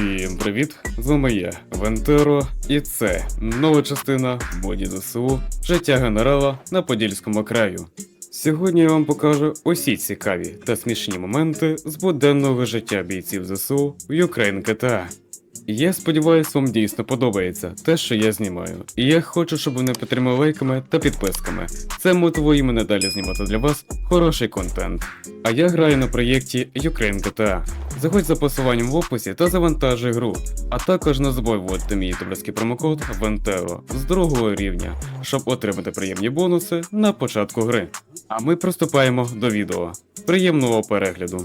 Всім привіт! З вами я, Вентеро, і це нова частина моді ЗСУ Життя генерала на Подільському краю. Сьогодні я вам покажу усі цікаві та смішні моменти з буденного життя бійців ЗСУ в Ukraine GTA. Я сподіваюся, вам дійсно подобається те, що я знімаю. І я хочу, щоб ви не підтримали лайками та підписками. Це мотивує мене далі знімати для вас хороший контент. А я граю на проєкті Ukraine GTA. Заходь за посиланням в описі та завантажуй гру. А також не забудь вводити мій ютуберський промокод VENTERO з другого рівня, щоб отримати приємні бонуси на початку гри. А ми приступаємо до відео. Приємного перегляду!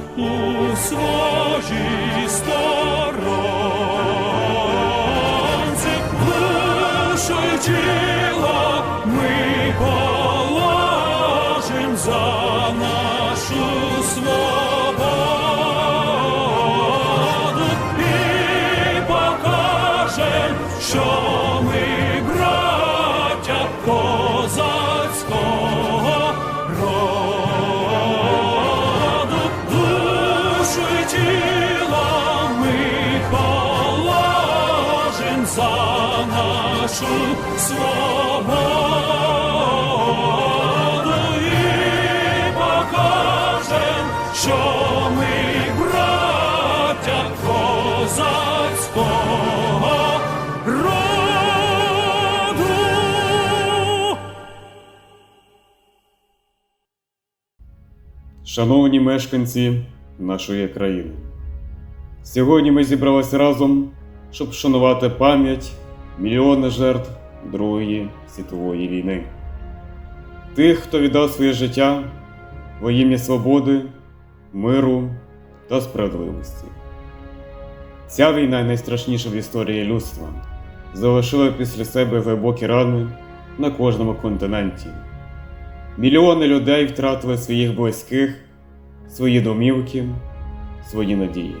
у своїй сторонці, душу й тіло ми тіло ми положим за нашу свободу і покажем, що ми браття козацького роду. Шановні мешканці нашої країни, сьогодні ми зібралися разом, щоб вшанувати пам'ять мільйони жертв Другої світової війни. Тих, хто віддав своє життя во ім'я свободи, миру та справедливості. Ця війна найстрашніша в історії людства, залишила після себе глибокі рани на кожному континенті. Мільйони людей втратили своїх близьких, свої домівки, свої надії.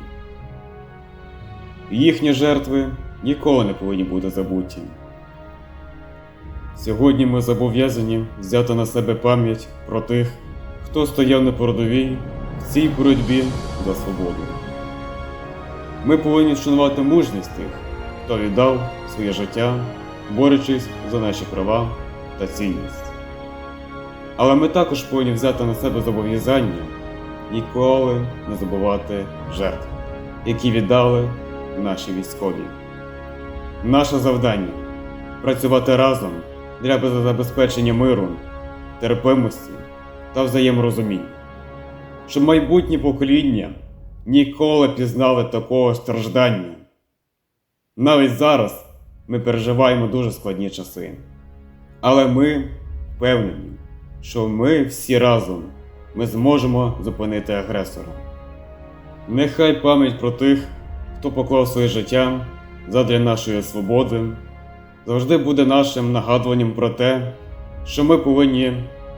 Їхні жертви ніколи не повинні бути забуті. Сьогодні ми зобов'язані взяти на себе пам'ять про тих, хто стояв на передовій в цій боротьбі за свободу. Ми повинні вшанувати мужність тих, хто віддав своє життя, борючись за наші права та цінність. Але ми також повинні взяти на себе зобов'язання ніколи не забувати жертв, які віддали наші військові. Наше завдання працювати разом для забезпечення миру, терпимості та взаєморозуміння, щоб майбутні покоління ніколи пізнали такого страждання. Навіть зараз ми переживаємо дуже складні часи, але ми впевнені, що ми всі разом ми зможемо зупинити агресора. Нехай пам'ять про тих, хто поклав своє життя задля нашої свободи, завжди буде нашим нагадуванням про те, що ми повинні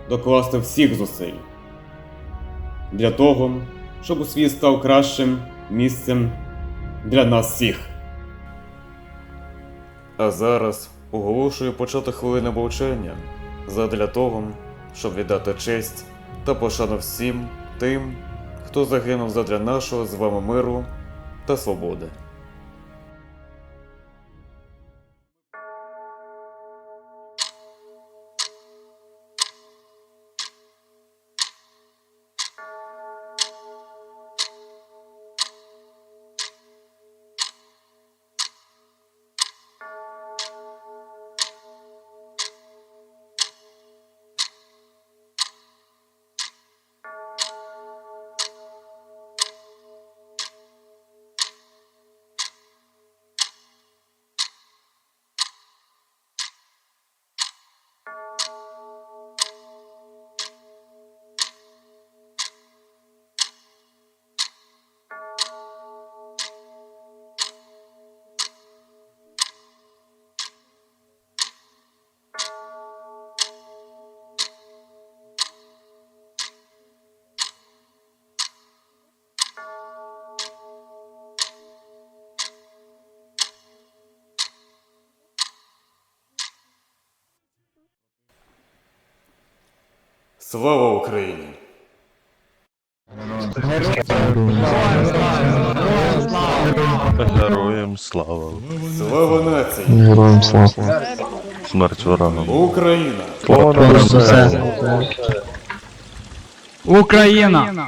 докласти всіх зусиль для того, щоб світ став кращим місцем для нас всіх. А зараз оголошую почати хвилини мовчання задля того, щоб віддати честь та пошану всім тим, хто загинув задля нашого з вами миру та свободи. Слава Україні! Героям слава! Слава нації! Героям слава. Смерть ворогам! Україна! Україна!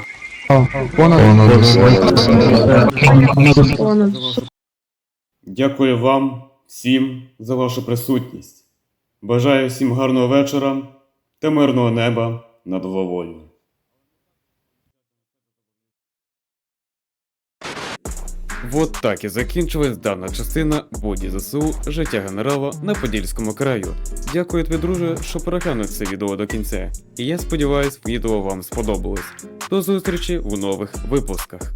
Дякую вам всім за вашу присутність. Бажаю всім гарного вечора та мирного неба над головою. Вот так і закінчилась дана частина боді ЗСУ життя генерала на Подільському краю. Дякую тобі, друже, що переглянув це відео до кінця. І я сподіваюсь, відео вам сподобалось. До зустрічі в нових випусках.